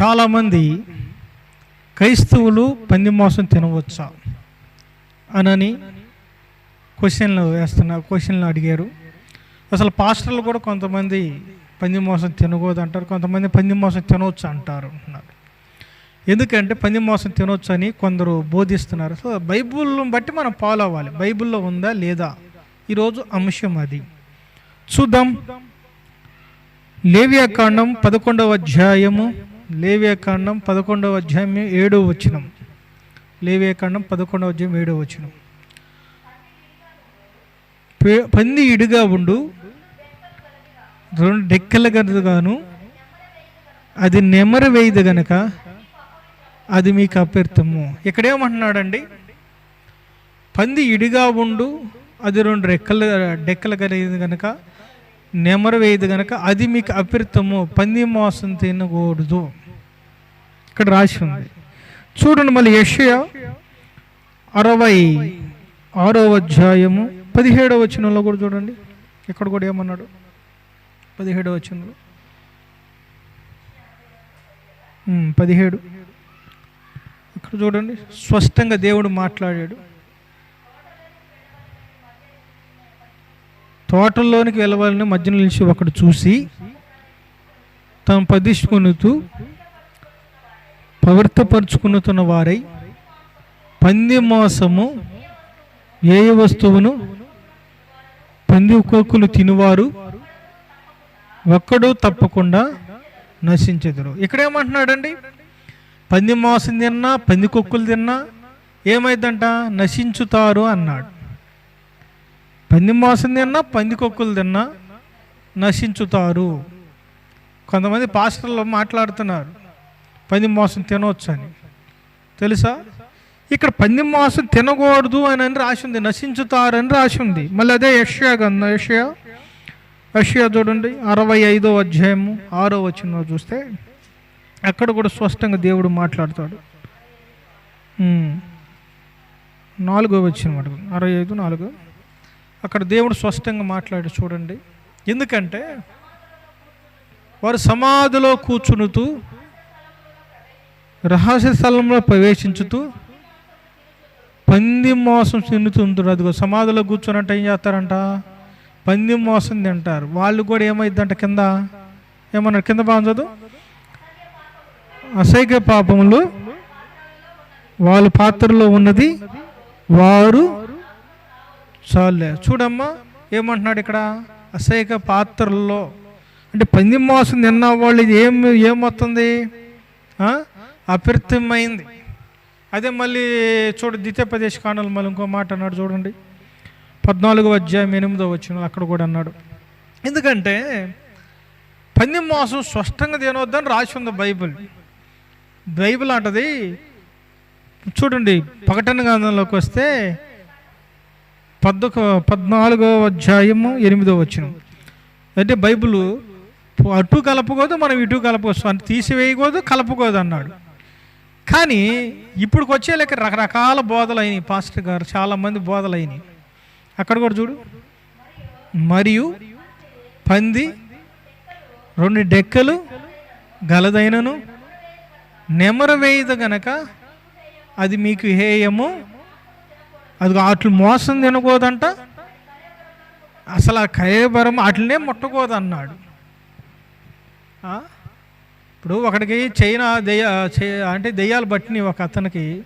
చాలామంది క్రైస్తవులు పంది మాంసం తినవచ్చా అనని క్వశ్చన్లు వేస్తున్నారు క్వశ్చన్లు అడిగారు. అసలు పాస్టర్లు కూడా కొంతమంది పంది మాంసం తినకూడదు అంటారు కొంతమంది పంది మాంసం తినవచ్చు అంటారు అంటున్నారు. ఎందుకంటే పంది మాంసం తినవచ్చు అని కొందరు బోధిస్తున్నారు. సో బైబుల్ని బట్టి మనం ఫాలో అవ్వాలి. బైబిల్లో ఉందా లేదా? ఈరోజు అంశం అది. చూద్దాం. లేవ్యాకాండం పదకొండవ అధ్యాయము లేవ్యాకాండం పదకొండవ అధ్యాయం ఏడవ వచనం. లేవ్యాకాండం పదకొండవ అధ్యాయం ఏడవ వచనం. పే- పంది ఇడుగా ఉండు రెండు డెక్కల గనుగాను అది నెమరు వేయదు గనక అది మీకు అభ్యర్థము ఇక్కడేమంటున్నాడండి? పంది ఇడిగా ఉండు అది రెండు రెక్కలు డెక్కలు కలిగింది కనుక నెమరు వేయదు కనుక అది మీకు అభ్యర్థము పంది మోసం తినకూడదు. ఇక్కడ రాసి ఉంది. చూడండి మళ్ళీ యషయ అరవై ఆరో అధ్యాయము పదిహేడవ వచనంలో కూడా చూడండి. ఇక్కడ కూడా ఏమన్నాడు? పదిహేడవ వచనంలో. పదిహేడు. ఇక్కడ చూడండి. స్పష్టంగా దేవుడు మాట్లాడాడు. తోటల్లోనికి వెళ్ళవాలని మధ్యలో నిలిచి ఒకడు చూసి తాము పదిష్కొనుతూ పవిత్రపరుచుకునుతున్న వారై పంది మోసము ఏ వస్తువును పంది కొక్కులు తినువారు ఒక్కడు తప్పకుండా నశించెదరు. ఇక్కడ ఏమంటున్నాడండి పంది మాంసం తిన్నా పంది కొక్కులు తిన్నా ఏమైందంట? నశించుతారు అన్నాడు. పంది మాంసం తిన్నా పంది కొక్కులు తిన్నా నశించుతారు. కొంతమంది పాస్టర్లు మాట్లాడుతున్నారు. పంది మాంసం తినవచ్చు అని తెలుసా? ఇక్కడ పంది మాంసం తినకూడదు అని అని రాసి ఉంది. రాసింది రాసి ఉంది. మళ్ళీ అదే యష్యా గంధ యష్యా? యష్యా చూడండి. అరవై ఐదో అధ్యాయము ఆరో వచ్చిన చూస్తే అక్కడ కూడా స్పష్టంగా దేవుడు మాట్లాడతాడు. నాలుగో వచ్చిన మాట అరవై ఐదు నాలుగు. అక్కడ దేవుడు స్పష్టంగా మాట్లాడి చూడండి. ఎందుకంటే వారు సమాధిలో కూర్చునుతూ రహస్య స్థలంలో ప్రవేశించుతూ పంది మోసం చెందుతుంటారు అదిగో సమాధిలో కూర్చున్నట్టు ఏం చేస్తారంట? పంది మోసం తింటారు. వాళ్ళు కూడా ఏమైందంట కింద? ఏమన్నారు? కింద బాగా అసైక పాపములు వాళ్ళ పాత్రలో ఉన్నది. వారు చాలే. చూడమ్మా ఏమంటున్నాడు ఇక్కడ? అసైక పాత్రల్లో. అంటే పంది మోసం తిన్న వాళ్ళు ఇది ఏం ఏమవుతుంది అప్రతిమైంది. అదే మళ్ళీ చూడు ద్వితీయోపదేశ కాండలు మళ్ళీ ఇంకో మాట అన్నాడు చూడండి. పద్నాలుగో అధ్యాయం ఎనిమిదో వచ్చిన అక్కడ కూడా అన్నాడు. ఎందుకంటే పంది మోసం స్పష్టంగా తినవద్దని రాసి ఉంది బైబిల్. బైబిల్ అంటది చూడండి పకటన గ్రంథంలోకి వస్తే పద్దొక పద్నాలుగో అధ్యాయము ఎనిమిదో వచ్చిన. అంటే బైబిల్ అటు కలపకూడదు మనం ఇటు కలపవచ్చు అంటే తీసివేయకూడదు కలపకూడదు అన్నాడు. కానీ ఇప్పుడు వచ్చే లెక్క రకరకాల బోధలు అయినాయి. పాస్టర్ గారు చాలామంది బోధలు అయినాయి. అక్కడ కూడా చూడు. మరియు పంది రెండు డెక్కలు గలదైనను నెమరు వేయదు గనక అది మీకు హేయము. అది అట్లు మోసం తినకూడదంట. అసలు ఆ కయబరం అట్లనే ముట్టకూడదు అన్నాడు ఇప్పుడు ఒకడికి చైనా దెయ్య అంటే దెయ్యాలు పట్టినాయి ఒక అతనికి.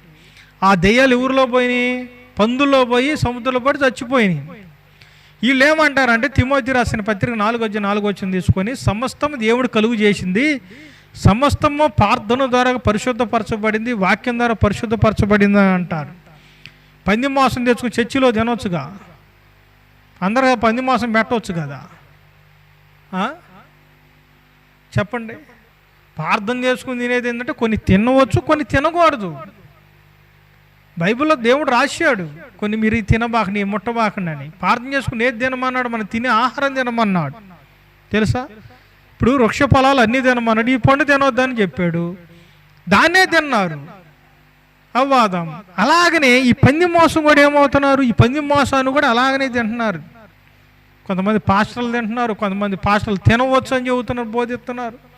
ఆ దెయ్యాలు ఊరిలో పోయినాయి పందుల్లో పోయి సముద్రంలో పడి చచ్చిపోయినాయి వీళ్ళు ఏమంటారంటే తిమోతి రాసిన పత్రిక నాలుగు వచ్చి నాలుగు వచ్చిన తీసుకొని సమస్తం దేవుడు కలుగు చేసింది. సమస్తము ప్రార్థన ద్వారా పరిశుద్ధపరచబడింది వాక్యం ద్వారా పరిశుద్ధపరచబడింది అని అంటారు. పంది మాసం తెచ్చుకుని చర్చిలో తినొచ్చుగా? అందరూ పంది మాసం పెట్టవచ్చు కదా? చెప్పండి. ప్రార్థన చేసుకుని తినేది ఏంటంటే కొన్ని తినవచ్చు కొన్ని తినకూడదు. బైబిల్లో దేవుడు రాశాడు కొన్ని మీరు తినబాకని ఈ ముట్టబాకండి అని. ప్రార్థన చేసుకుని ఏది తినమన్నాడు? మనం తినే ఆహారం తినమన్నాడు. తెలుసా? ఇప్పుడు వృక్ష ఫలాలు అన్నీ తినమన్నాడు ఈ పండు తినొద్దని చెప్పాడు. దాన్నే తిన్నారు. అవ్వాదం. అలాగనే ఈ పంది మోసం కూడా ఏమవుతున్నారు? ఈ పంది మోసాన్ని కూడా అలాగనే తింటున్నారు. కొంతమంది పాస్టర్లు తింటున్నారు కొంతమంది పాస్టర్లు తినవచ్చు అని చెబుతున్నారు బోధిస్తున్నారు.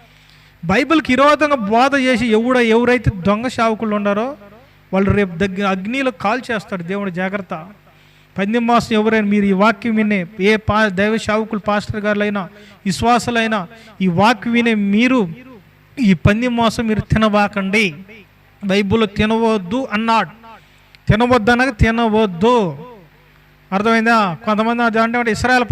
బైబిల్కి విరోధంగా బోధ చేసి ఎవడ ఎవరైతే దొంగ శావకులు ఉన్నారో వాళ్ళు రేపు దగ్గర అగ్నిలో కాల్ చేస్తాడు దేవుడు జాగ్రత్త. పందెం మాసం ఎవరైనా మీరు ఈ వాక్యం వినే ఏ పా దైవ శావకులు పాస్టర్ గారులైనా విశ్వాసులైనా ఈ వాక్యం వినే మీరు ఈ పందెం మాసం మీరు తినబాకండి. బైబిల్లో తినవద్దు అన్నాడు. తినవద్దు అనగా తినవద్దు. అర్థమైందా? కొంతమంది అది అంటే ఇస్రాయల్